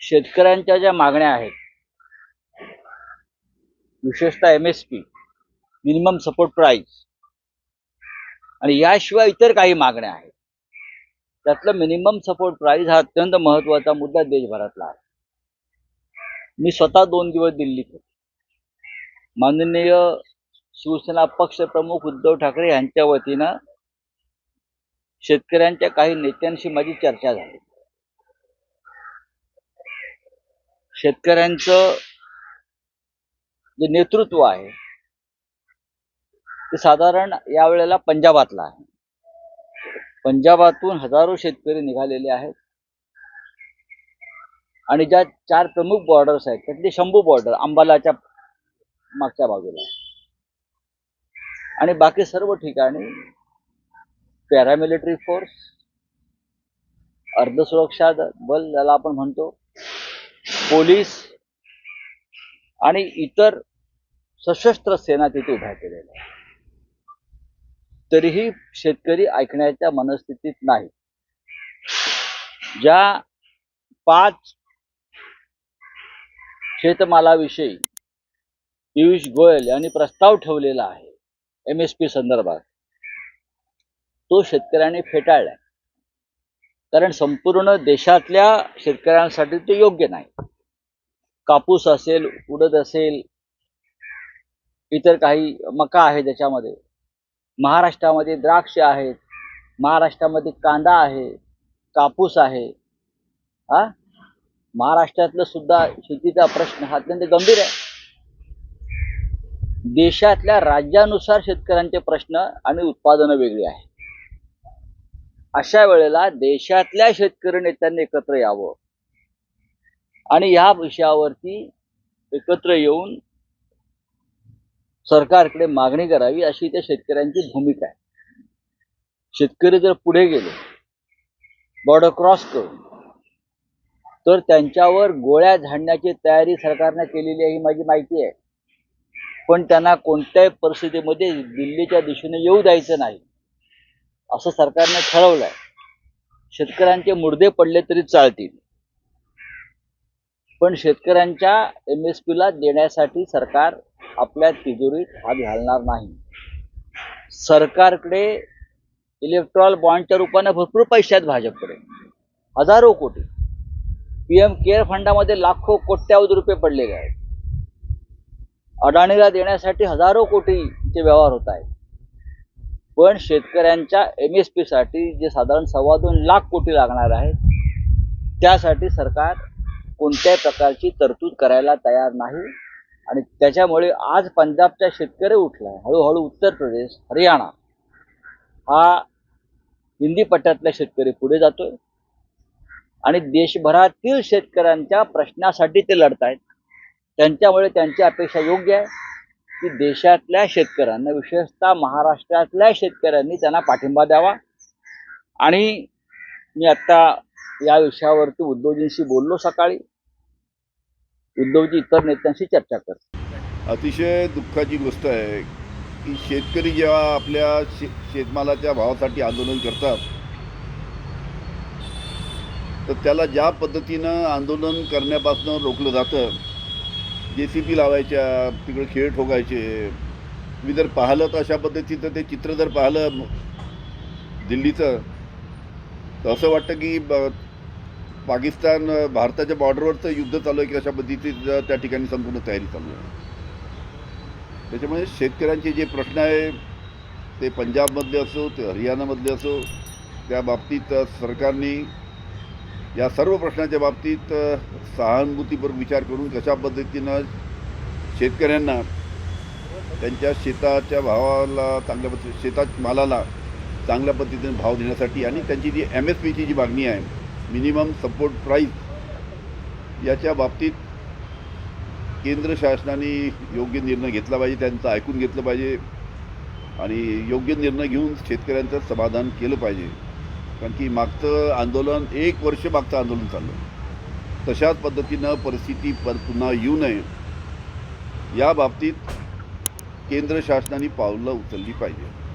शेतकऱ्यांच्या ज्या मागण्या आहेत विशेषतः M S P minimum support price आणि याशिवाय इतर काही मागण्या आहेत. त्यातलं मिनिमम सपोर्ट प्राईस हा अत्यंत महत्त्वाचा मुद्दा देशभरातला आहे. मी स्वतः दोन दिवस दिल्लीत होतो. माननीय शिवसेना पक्षप्रमुख उद्धव ठाकरे यांच्या वतीनं शेतकऱ्यांच्या काही नेत्यांशी माझी चर्चा झाली. शेतकऱ्यांचं जे नेतृत्व आहे ते साधारण यावेळेला पंजाबातलं आहे पंजाबातून हजारो शेतकरी निघालेले आहेत आणि ज्या चार प्रमुख बॉर्डर्स आहेत त्यातली शंभू बॉर्डर अंबालाच्या मागच्या बाजूला आहे. आणि बाकी सर्व ठिकाणी पॅरामिलिटरी फोर्स अर्धसुरक्षा द- बल ज्याला आपण म्हणतो पोलीस आणि इतर सशस्त्र सेना तिथे उभ्या केलेल्या आहेत. तरीही शेतकरी ऐकण्याच्या मनस्थितीत नाही ज्या पाच शेतमालाविषयी पियुष गोयल यांनी प्रस्ताव ठेवलेला आहे एम एस पी संदर्भात तो शेतकऱ्यांनी फेटाळला कारण संपूर्ण देशातल्या शेतकऱ्यांसाठी ते योग्य नाही. कापूस असेल उडद असेल इतर काही मका आहे त्याच्यामध्ये. महाराष्ट्रामध्ये द्राक्ष आहेत महाराष्ट्रामध्ये कांदा आहे कापूस आहे. हा? महाराष्ट्रातलं सुद्धा शेतीचा प्रश्न हा अत्यंत गंभीर आहे. देशातल्या राज्यानुसार शेतकऱ्यांचे प्रश्न आणि उत्पादनं वेगळी आहे अशा वेळेला देशातल्या शेतकरी नेत्यांनी एकत्र यावं. आणि या विषयावरती एकत्र येऊन सरकारकडे मागणी करावी अशी त्या शेतकऱ्यांची भूमिका आहे. शेतकरी जर पुढे गेले बॉर्डर क्रॉस करून तर त्यांच्यावर गोळ्या झाडण्याची तयारी सरकारने केलेली आहे ही माझी माहिती आहे. पण त्यांना कोणत्याही परिस्थितीमध्ये दिल्लीच्या दिशेने येऊ द्यायचं नाही असं सरकारने ठरवलं आहे शेतकऱ्यांचे मुर्दे पडले तरी चालतील. पण शेतकऱ्यांच्या एम एस पीला देण्यासाठी सरकार आपल्या तिजोरीत हात घालणार नाही. सरकारकडे इलेक्ट्रॉल बॉन्डच्या रूपाने भरपूर पैसे आहेत भाजपकडे. हजारो कोटी. पी एम केअर फंडामध्ये लाखो कोट्यावधी रुपये पडलेले आहेत. अडाणीला देण्यासाठी हजारो कोटीचे व्यवहार होत आहेत. पण शेतकऱ्यांच्या एम एस पी साठी जे साधारण सव्वा दोन लाख कोटी लागणार आहेत त्यासाठी सरकार कोणत्याही प्रकारची तरतूद करायला तयार नाही. आणि त्याच्यामुळे आज पंजाबचा शेतकरी उठलाय. हळूहळू उत्तर प्रदेश हरियाणा हा हिंदी पट्ट्यातला शेतकरी पुढे जातोय. आणि देशभरातील शेतकऱ्यांच्या प्रश्नासाठी ते लढत आहेत त्यांच्यामुळे त्यांची अपेक्षा योग्य आहे की देशातल्या शेतकऱ्यांना विशेषतः महाराष्ट्रातल्या शेतकऱ्यांनी त्यांना पाठिंबा द्यावा. आणि मी आत्ता या विषयावरती उद्धवजींशी बोललो सकाळी. उद्धवजी इतर नेत्यांशी चर्चा कर अतिशय दुःखाची गोष्ट आहे की शेतकरी जेव्हा आपल्या शे शेतमालाच्या भावासाठी आंदोलन करतात तर त्याला ज्या पद्धतीनं आंदोलन करण्यापासून रोखलं जातं जे सी पी लावायच्या तिकडे खेळ ठोकायचे मी जर पाहिलं तर अशा पद्धतीचं ते चित्र जर पाहिलं दिल्लीचं तर असं वाटतं की पाकिस्तान भारताच्या बॉर्डरवरचं युद्ध चालू आहे की अशा पद्धतीचं त्या ठिकाणी संपूर्ण तयारी चालू आहे. त्याच्यामुळे शेतकऱ्यांचे जे प्रश्न आहे ते पंजाबमधले असो ते हरियाणामधले असो त्या बाबतीत सरकारने या सर्व प्रश्नाच्या बाबतीत सहानुभूतीपूर्वक विचार करून कशा पद्धतीनं शेतकऱ्यांना त्यांच्या शेताच्या भावाला चांगल्या पद्धती शेतात मालाला चांगल्या पद्धतीने भाव देण्यासाठी आणि त्यांची जी एम एस पीची जी मागणी आहे मिनिमम सपोर्ट प्राईस याच्या बाबतीत केंद्र शासनाने योग्य निर्णय घेतला पाहिजे त्यांचं ऐकून घेतलं पाहिजे आणि योग्य निर्णय घेऊन शेतकऱ्यांचं समाधान केलं पाहिजे. कारण की मागचं आंदोलन एक वर्ष मागचं आंदोलन चाललं. तशाच पद्धतीनं परिस्थिती पर पुन्हा येऊ नये. या बाबतीत केंद्र शासनाने पावलं उचलली पाहिजे.